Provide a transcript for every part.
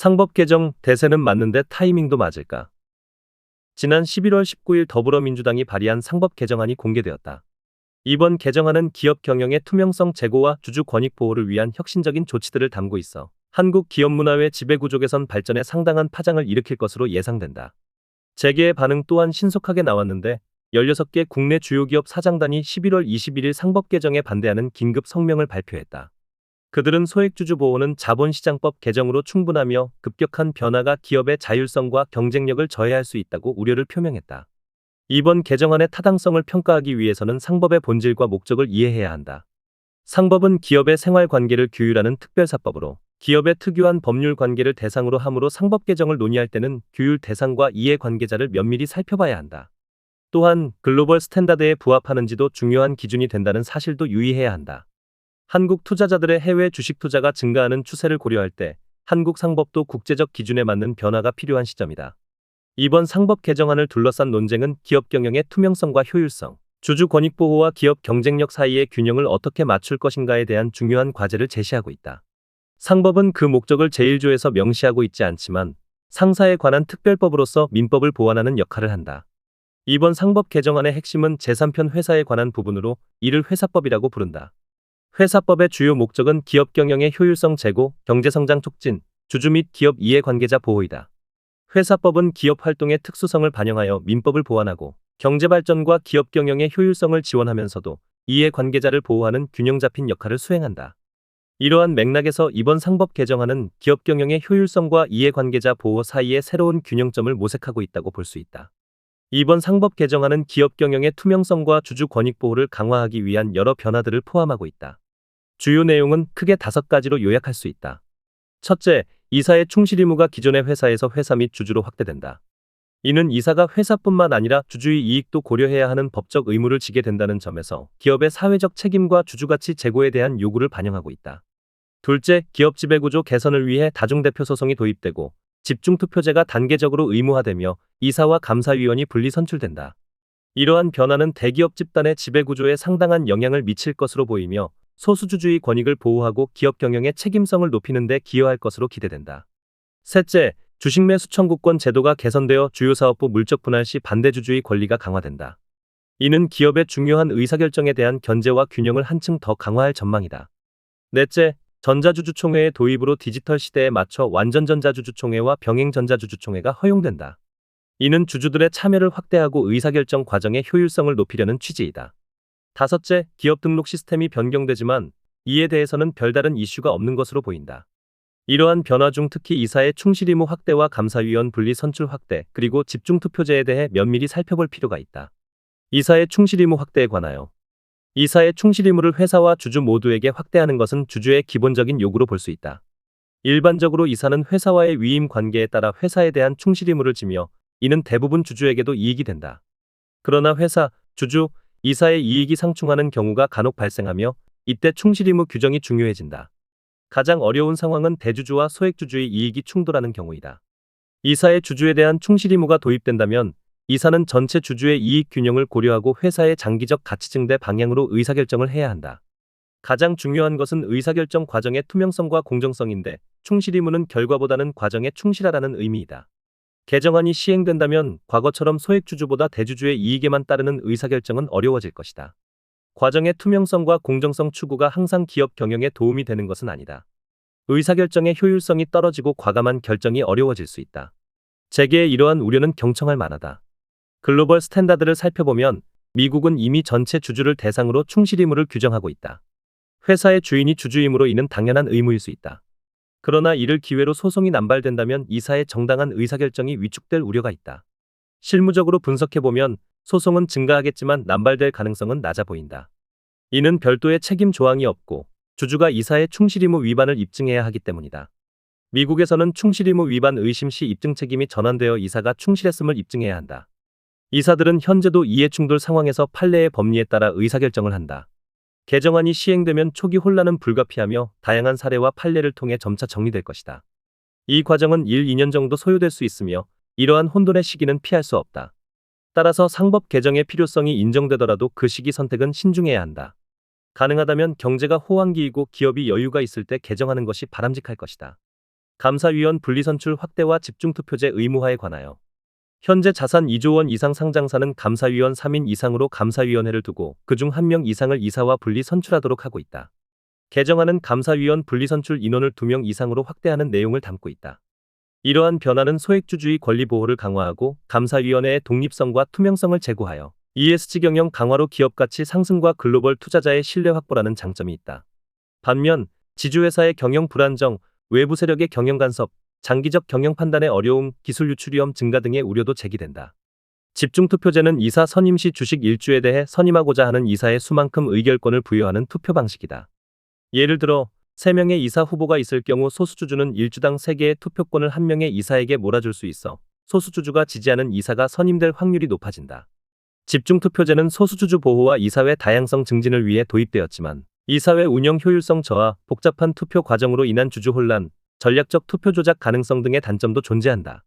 상법 개정 대세는 맞는데 타이밍도 맞을까? 지난 11월 19일 더불어민주당이 발의한 상법 개정안이 공개되었다. 이번 개정안은 기업 경영의 투명성 제고와 주주 권익 보호를 위한 혁신적인 조치들을 담고 있어 한국 기업 문화의 지배구조 개선 발전에 상당한 파장을 일으킬 것으로 예상된다. 재계의 반응 또한 신속하게 나왔는데 16개 국내 주요 기업 사장단이 11월 21일 상법 개정에 반대하는 긴급 성명을 발표했다. 그들은 소액주주 보호는 자본시장법 개정으로 충분하며 급격한 변화가 기업의 자율성과 경쟁력을 저해할 수 있다고 우려를 표명했다. 이번 개정안의 타당성을 평가하기 위해서는 상법의 본질과 목적을 이해해야 한다. 상법은 기업의 생활 관계를 규율하는 특별사법으로 기업의 특유한 법률 관계를 대상으로 함으로 상법 개정을 논의할 때는 규율 대상과 이해 관계자를 면밀히 살펴봐야 한다. 또한 글로벌 스탠다드에 부합하는지도 중요한 기준이 된다는 사실도 유의해야 한다. 한국 투자자들의 해외 주식 투자가 증가하는 추세를 고려할 때 한국 상법도 국제적 기준에 맞는 변화가 필요한 시점이다. 이번 상법 개정안을 둘러싼 논쟁은 기업 경영의 투명성과 효율성, 주주 권익 보호와 기업 경쟁력 사이의 균형을 어떻게 맞출 것인가에 대한 중요한 과제를 제시하고 있다. 상법은 그 목적을 제1조에서 명시하고 있지 않지만 상사에 관한 특별법으로서 민법을 보완하는 역할을 한다. 이번 상법 개정안의 핵심은 제3편 회사에 관한 부분으로 이를 회사법이라고 부른다. 회사법의 주요 목적은 기업 경영의 효율성 제고, 경제성장 촉진, 주주 및 기업 이해관계자 보호이다. 회사법은 기업 활동의 특수성을 반영하여 민법을 보완하고 경제 발전과 기업 경영의 효율성을 지원하면서도 이해관계자를 보호하는 균형 잡힌 역할을 수행한다. 이러한 맥락에서 이번 상법 개정안은 기업 경영의 효율성과 이해관계자 보호 사이의 새로운 균형점을 모색하고 있다고 볼 수 있다. 이번 상법 개정안은 기업 경영의 투명성과 주주 권익 보호를 강화하기 위한 여러 변화들을 포함하고 있다. 주요 내용은 크게 다섯 가지로 요약할 수 있다. 첫째, 이사의 충실 의무가 기존의 회사에서 회사 및 주주로 확대된다. 이는 이사가 회사뿐만 아니라 주주의 이익도 고려해야 하는 법적 의무를 지게 된다는 점에서 기업의 사회적 책임과 주주가치 제고에 대한 요구를 반영하고 있다. 둘째, 기업 지배구조 개선을 위해 다중대표 소송이 도입되고 집중투표제가 단계적으로 의무화되며 이사와 감사위원이 분리 선출된다. 이러한 변화는 대기업 집단의 지배구조에 상당한 영향을 미칠 것으로 보이며 소수주주의 권익을 보호하고 기업 경영의 책임성을 높이는 데 기여할 것으로 기대된다. 셋째, 주식 매수 청구권 제도가 개선되어 주요 사업부 물적 분할 시 반대주주의 권리가 강화된다. 이는 기업의 중요한 의사결정에 대한 견제와 균형을 한층 더 강화할 전망이다. 넷째, 전자주주총회의 도입으로 디지털 시대에 맞춰 완전전자주주총회와 병행전자주주총회가 허용된다. 이는 주주들의 참여를 확대하고 의사결정 과정의 효율성을 높이려는 취지이다. 다섯째, 기업 등록 시스템이 변경되지만 이에 대해서는 별다른 이슈가 없는 것으로 보인다. 이러한 변화 중 특히 이사의 충실 의무 확대와 감사위원 분리 선출 확대, 그리고 집중 투표제에 대해 면밀히 살펴볼 필요가 있다. 이사의 충실 의무 확대에 관하여 이사의 충실 의무를 회사와 주주 모두에게 확대하는 것은 주주의 기본적인 요구로 볼 수 있다. 일반적으로 이사는 회사와의 위임 관계에 따라 회사에 대한 충실 의무를 지며 이는 대부분 주주에게도 이익이 된다. 그러나 회사, 주주, 이사의 이익이 상충하는 경우가 간혹 발생하며 이때 충실 의무 규정이 중요해진다. 가장 어려운 상황은 대주주와 소액주주의 이익이 충돌하는 경우이다. 이사의 주주에 대한 충실 의무가 도입된다면 이사는 전체 주주의 이익 균형을 고려하고 회사의 장기적 가치 증대 방향으로 의사결정을 해야 한다. 가장 중요한 것은 의사결정 과정의 투명성과 공정성인데 충실 의무는 결과보다는 과정에 충실하라는 의미이다. 개정안이 시행된다면 과거처럼 소액주주보다 대주주의 이익에만 따르는 의사결정은 어려워질 것이다. 과정의 투명성과 공정성 추구가 항상 기업 경영에 도움이 되는 것은 아니다. 의사결정의 효율성이 떨어지고 과감한 결정이 어려워질 수 있다. 재계의 이러한 우려는 경청할 만하다. 글로벌 스탠다드를 살펴보면 미국은 이미 전체 주주를 대상으로 충실 의무를 규정하고 있다. 회사의 주인이 주주임으로 이는 당연한 의무일 수 있다. 그러나 이를 기회로 소송이 남발된다면 이사의 정당한 의사결정이 위축될 우려가 있다. 실무적으로 분석해보면 소송은 증가하겠지만 남발될 가능성은 낮아 보인다. 이는 별도의 책임 조항이 없고 주주가 이사의 충실 의무 위반을 입증해야 하기 때문이다. 미국에서는 충실 의무 위반 의심 시 입증 책임이 전환되어 이사가 충실했음을 입증해야 한다. 이사들은 현재도 이해충돌 상황에서 판례의 법리에 따라 의사결정을 한다. 개정안이 시행되면 초기 혼란은 불가피하며 다양한 사례와 판례를 통해 점차 정리될 것이다. 이 과정은 1, 2년 정도 소요될 수 있으며 이러한 혼돈의 시기는 피할 수 없다. 따라서 상법 개정의 필요성이 인정되더라도 그 시기 선택은 신중해야 한다. 가능하다면 경제가 호황기이고 기업이 여유가 있을 때 개정하는 것이 바람직할 것이다. 감사위원 분리선출 확대와 집중투표제 의무화에 관하여 현재 자산 2조 원 이상 상장사는 감사위원 3인 이상으로 감사위원회를 두고 그중 1명 이상을 이사와 분리 선출하도록 하고 있다. 개정안은 감사위원 분리 선출 인원을 2명 이상으로 확대하는 내용을 담고 있다. 이러한 변화는 소액주주의 권리 보호를 강화하고 감사위원회의 독립성과 투명성을 제고하여 ESG 경영 강화로 기업 가치 상승과 글로벌 투자자의 신뢰 확보라는 장점이 있다. 반면 지주회사의 경영 불안정, 외부 세력의 경영 간섭, 장기적 경영 판단의 어려움, 기술 유출 위험 증가 등의 우려도 제기된다. 집중투표제는 이사 선임 시 주식 일주에 대해 선임하고자 하는 이사의 수만큼 의결권을 부여하는 투표 방식이다. 예를 들어 3명의 이사 후보가 있을 경우 소수주주는 일주당 3개의 투표권을 1명의 이사에게 몰아줄 수 있어 소수주주가 지지하는 이사가 선임될 확률이 높아진다. 집중투표제는 소수주주 보호와 이사회 다양성 증진을 위해 도입되었지만 이사회 운영 효율성 저하, 복잡한 투표 과정으로 인한 주주 혼란, 전략적 투표 조작 가능성 등의 단점도 존재한다.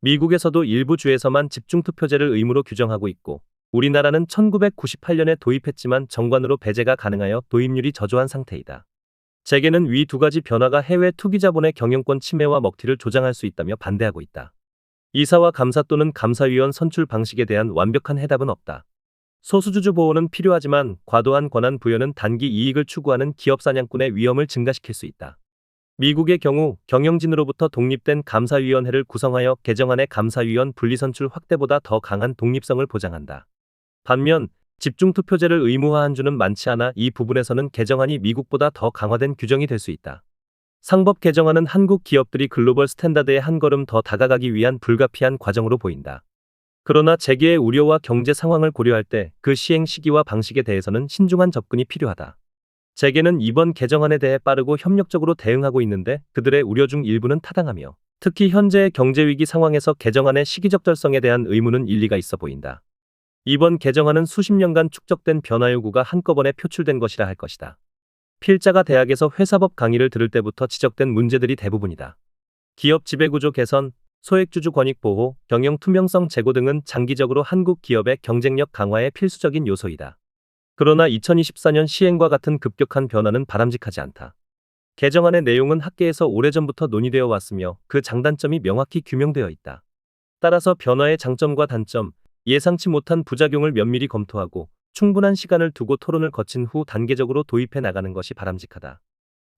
미국에서도 일부 주에서만 집중 투표제를 의무로 규정하고 있고 우리나라는 1998년에 도입했지만 정관으로 배제가 가능하여 도입률이 저조한 상태이다. 재계는 위 두 가지 변화가 해외 투기 자본의 경영권 침해와 먹튀를 조장할 수 있다며 반대하고 있다. 이사와 감사 또는 감사위원 선출 방식에 대한 완벽한 해답은 없다. 소수주주 보호는 필요하지만 과도한 권한 부여는 단기 이익을 추구하는 기업 사냥꾼의 위험을 증가시킬 수 있다. 미국의 경우 경영진으로부터 독립된 감사위원회를 구성하여 개정안의 감사위원 분리선출 확대보다 더 강한 독립성을 보장한다. 반면 집중투표제를 의무화한 주는 많지 않아 이 부분에서는 개정안이 미국보다 더 강화된 규정이 될 수 있다. 상법 개정안은 한국 기업들이 글로벌 스탠다드에 한 걸음 더 다가가기 위한 불가피한 과정으로 보인다. 그러나 재계의 우려와 경제 상황을 고려할 때 그 시행 시기와 방식에 대해서는 신중한 접근이 필요하다. 재계는 이번 개정안에 대해 빠르고 협력적으로 대응하고 있는데 그들의 우려 중 일부는 타당하며 특히 현재의 경제위기 상황에서 개정안의 시기적절성에 대한 의문은 일리가 있어 보인다. 이번 개정안은 수십 년간 축적된 변화 요구가 한꺼번에 표출된 것이라 할 것이다. 필자가 대학에서 회사법 강의를 들을 때부터 지적된 문제들이 대부분이다. 기업 지배구조 개선, 소액주주 권익 보호, 경영 투명성 제고 등은 장기적으로 한국 기업의 경쟁력 강화에 필수적인 요소이다. 그러나 2024년 시행과 같은 급격한 변화는 바람직하지 않다. 개정안의 내용은 학계에서 오래전부터 논의되어 왔으며 그 장단점이 명확히 규명되어 있다. 따라서 변화의 장점과 단점, 예상치 못한 부작용을 면밀히 검토하고 충분한 시간을 두고 토론을 거친 후 단계적으로 도입해 나가는 것이 바람직하다.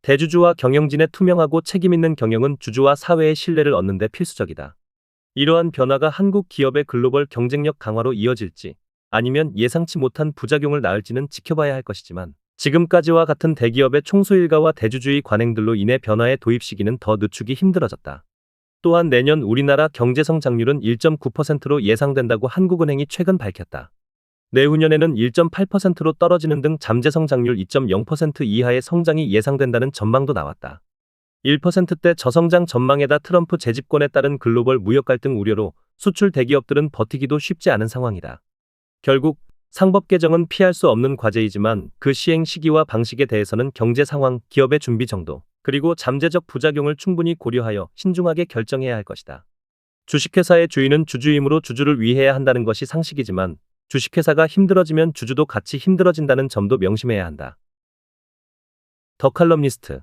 대주주와 경영진의 투명하고 책임있는 경영은 주주와 사회의 신뢰를 얻는 데 필수적이다. 이러한 변화가 한국 기업의 글로벌 경쟁력 강화로 이어질지 아니면 예상치 못한 부작용을 낳을지는 지켜봐야 할 것이지만 지금까지와 같은 대기업의 총수 일가와 대주주의 관행들로 인해 변화의 도입 시기는 더 늦추기 힘들어졌다. 또한 내년 우리나라 경제 성장률은 1.9%로 예상된다고 한국은행이 최근 밝혔다. 내후년에는 1.8%로 떨어지는 등 잠재 성장률 2.0% 이하의 성장이 예상된다는 전망도 나왔다. 1%대 저성장 전망에다 트럼프 재집권에 따른 글로벌 무역 갈등 우려로 수출 대기업들은 버티기도 쉽지 않은 상황이다. 결국 상법 개정은 피할 수 없는 과제이지만 그 시행 시기와 방식에 대해서는 경제 상황, 기업의 준비 정도, 그리고 잠재적 부작용을 충분히 고려하여 신중하게 결정해야 할 것이다. 주식회사의 주인은 주주이므로 주주를 위해야 한다는 것이 상식이지만 주식회사가 힘들어지면 주주도 같이 힘들어진다는 점도 명심해야 한다. 더 칼럼니스트